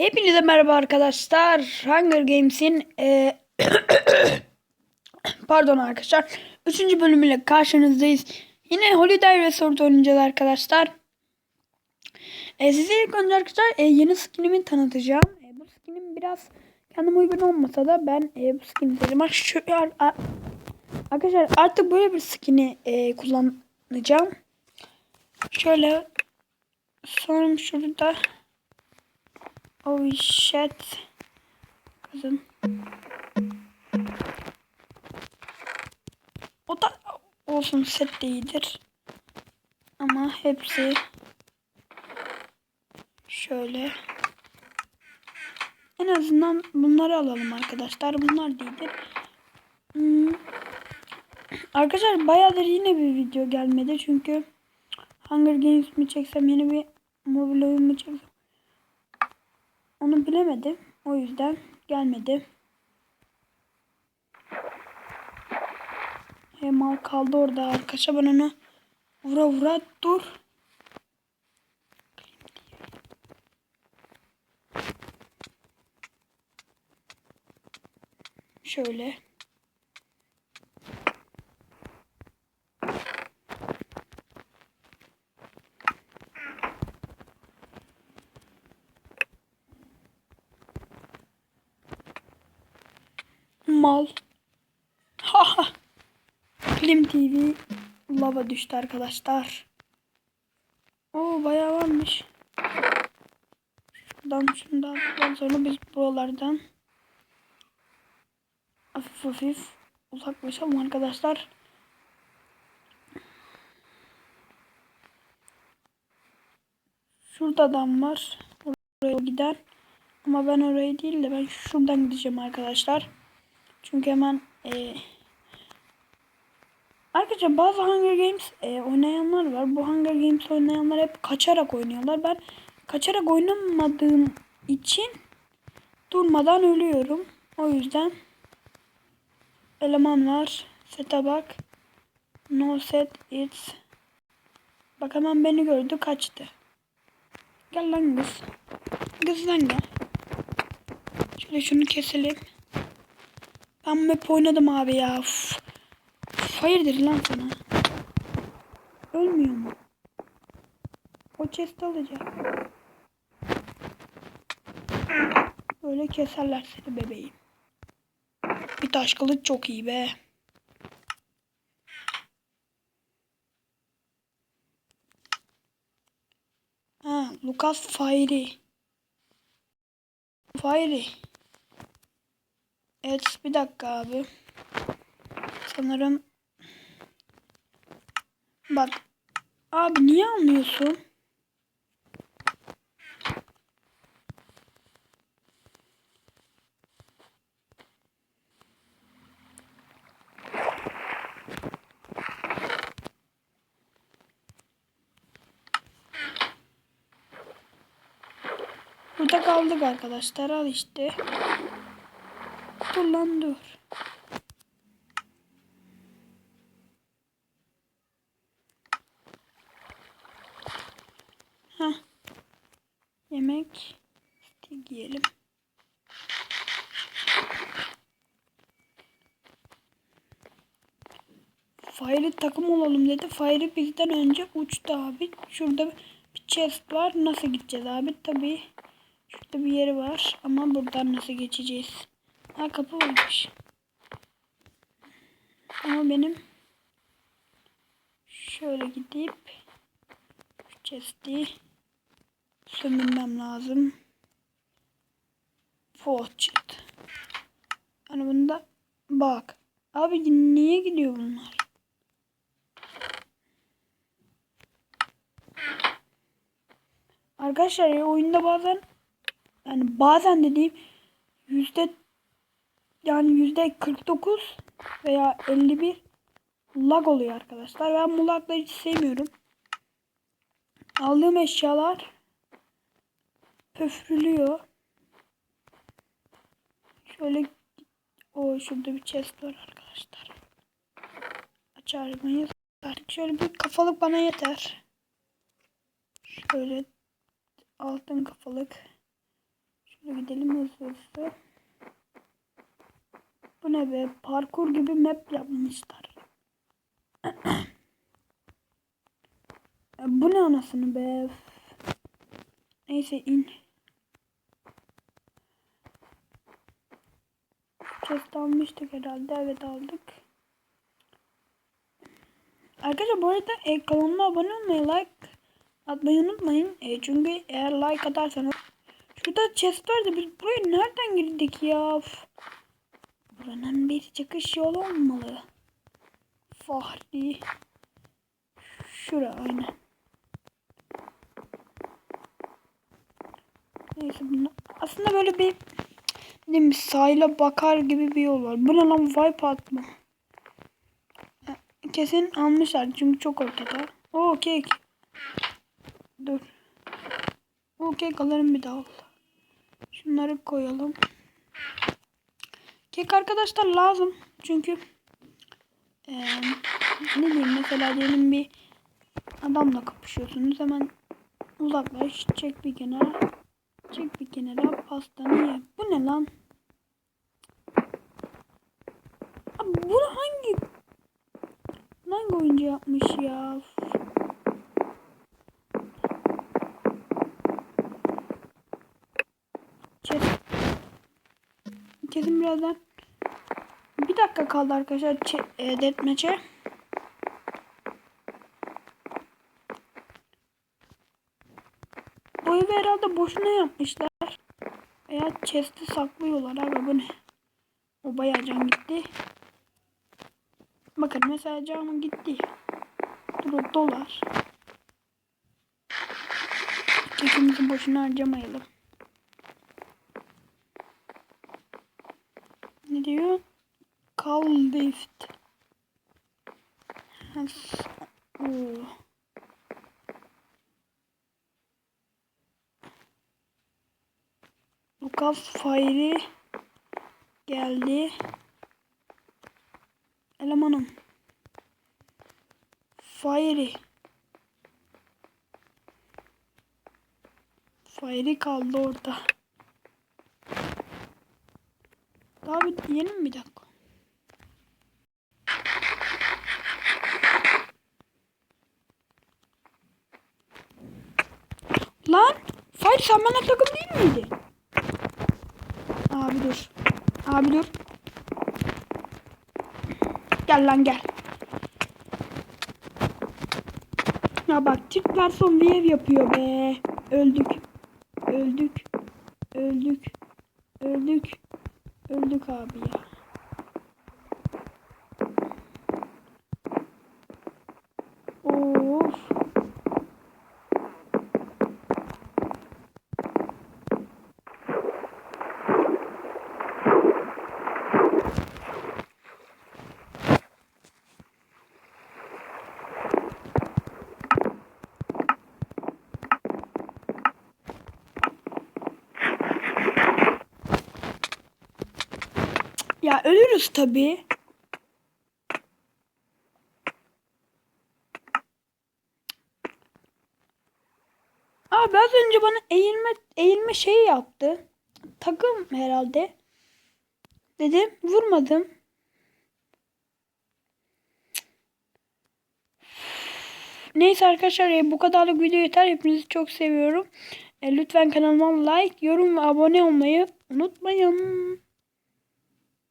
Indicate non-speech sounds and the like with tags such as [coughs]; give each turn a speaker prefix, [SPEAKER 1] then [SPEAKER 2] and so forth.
[SPEAKER 1] Hepinize merhaba arkadaşlar. Hunger Games'in e, [coughs] pardon arkadaşlar 3. bölümüyle karşınızdayız. Yine Holiday Resort oynayacağız arkadaşlar. E, size ilk önce arkadaşlar e, yeni skinimi tanıtacağım. E, bu skinim biraz kendime uygun olmasa da ben e, bu skini seçeceğim. Ar- ar- arkadaşlar artık böyle bir skini e, kullanacağım. Şöyle sonra şurada Oh shit. Kızım. O da olsun set de iyidir. Ama hepsi şöyle. En azından bunları alalım arkadaşlar. Bunlar değildir. Hmm. Arkadaşlar bayağıdır yine bir video gelmedi. Çünkü Hunger Games mi çeksem yeni bir mobil oyun mu çeksem onu bilemedim. O yüzden gelmedi. Hemal kaldı orada arkadaşlar. Ben onu vura vura dur. Şöyle. Mal. Haha. Film TV lava düştü arkadaşlar. Oo bayağı varmış. Şuradan şundan şuradan sonra biz buralardan hafif hafif uzaklaşalım arkadaşlar. Şurada adam var. Oraya gider. Ama ben oraya değil de ben şuradan gideceğim arkadaşlar. Çünkü hemen e, arkadaşlar bazı Hunger Games e, oynayanlar var. Bu Hunger Games oynayanlar hep kaçarak oynuyorlar. Ben kaçarak oynamadığım için durmadan ölüyorum. O yüzden eleman var. Sete bak. No set it's. Bak hemen beni gördü kaçtı. Gel lan kız. Kız lan gel. Şöyle şunu keselim. Ben map oynadım abi ya. Uf. Hayırdır lan sana? Ölmüyor mu? O chest alacak. Böyle keserler seni bebeğim. Bir taş kılıç çok iyi be. Ha, Lucas Fiery. Fiery. Evet bir dakika abi. Sanırım bak abi niye almıyorsun? Burada kaldık arkadaşlar al işte. Dur lan dur. Heh. Yemek. Yiyelim. Fairy takım olalım dedi. Fairy bizden önce uçtu abi. Şurada bir chest var. Nasıl gideceğiz abi? Tabii şurada bir yeri var. Ama buradan nasıl geçeceğiz? Ha kapı varmış. Ama benim şöyle gidip şu chest'i sömürmem lazım. Fortune. Hani bunda bak. Abi niye gidiyor bunlar? Arkadaşlar ya oyunda bazen yani bazen dediğim yüzde yani yüzde 49 veya 51 lag oluyor arkadaşlar. Ben bu lagları hiç sevmiyorum. Aldığım eşyalar pöfrülüyor. Şöyle o şurada bir chest var arkadaşlar. Açar mıyız? Artık şöyle bir kafalık bana yeter. Şöyle altın kafalık. gidelim hızlı hızlı. Bu ne be? Parkur gibi map yapmışlar. Ya [clears throat] bu ne anasını be? Neyse in. Chest almıştık herhalde. Evet aldık. Arkadaşlar bu arada e, kanalıma abone olmayı, like atmayı unutmayın. E, çünkü eğer like atarsanız Şurada chest var da biz buraya nereden girdik ya? Buranın bir çıkış yolu olmalı. Fahri. Şura aynen. Neyse bunu aslında böyle bir değil mi, sahile bakar gibi bir yol var. Bu ne lan Wipeout mı? Ha, Kesin almışlar çünkü çok ortada. Oo kek. Dur. O kek alırım bir daha. Şunları koyalım. Kek arkadaşlar lazım. Çünkü eee, ne diyeyim mesela diyelim bir adamla kapışıyorsunuz. Hemen uzaklaş. Çek bir kenara. Çek bir kenara. Pastanı ye. Bu ne lan? Abi bunu hangi hangi oyuncu yapmış ya? Kesin birazdan. Bir dakika kaldı arkadaşlar. E, deathmatch'e. Bu evi herhalde boşuna yapmışlar. Veya chest'i saklıyorlar abi bu ne? O bayağı can gitti. Bakın mesela canım gitti. Dur dolar. Kekimizi boşuna harcamayalım. Diyor? Has- Oo. Lucas Fairy geldi. Elemanım. Fairy. Fairy kaldı orada. Daha mi bir dakika? Lan! Fight sen bana takım değil miydi? Abi dur. Abi dur. Gel lan gel. Ya bak garson bir ev yapıyor be. Öldük. Öldük. Öldük. Öldük. Öldük abi ya. Of. Ya ölürüz tabii. Abi az önce bana eğilme eğilme şey yaptı. Takım herhalde. Dedim vurmadım. Neyse arkadaşlar e, bu kadarlık video yeter. Hepinizi çok seviyorum. E, lütfen kanalıma like, yorum ve abone olmayı unutmayın.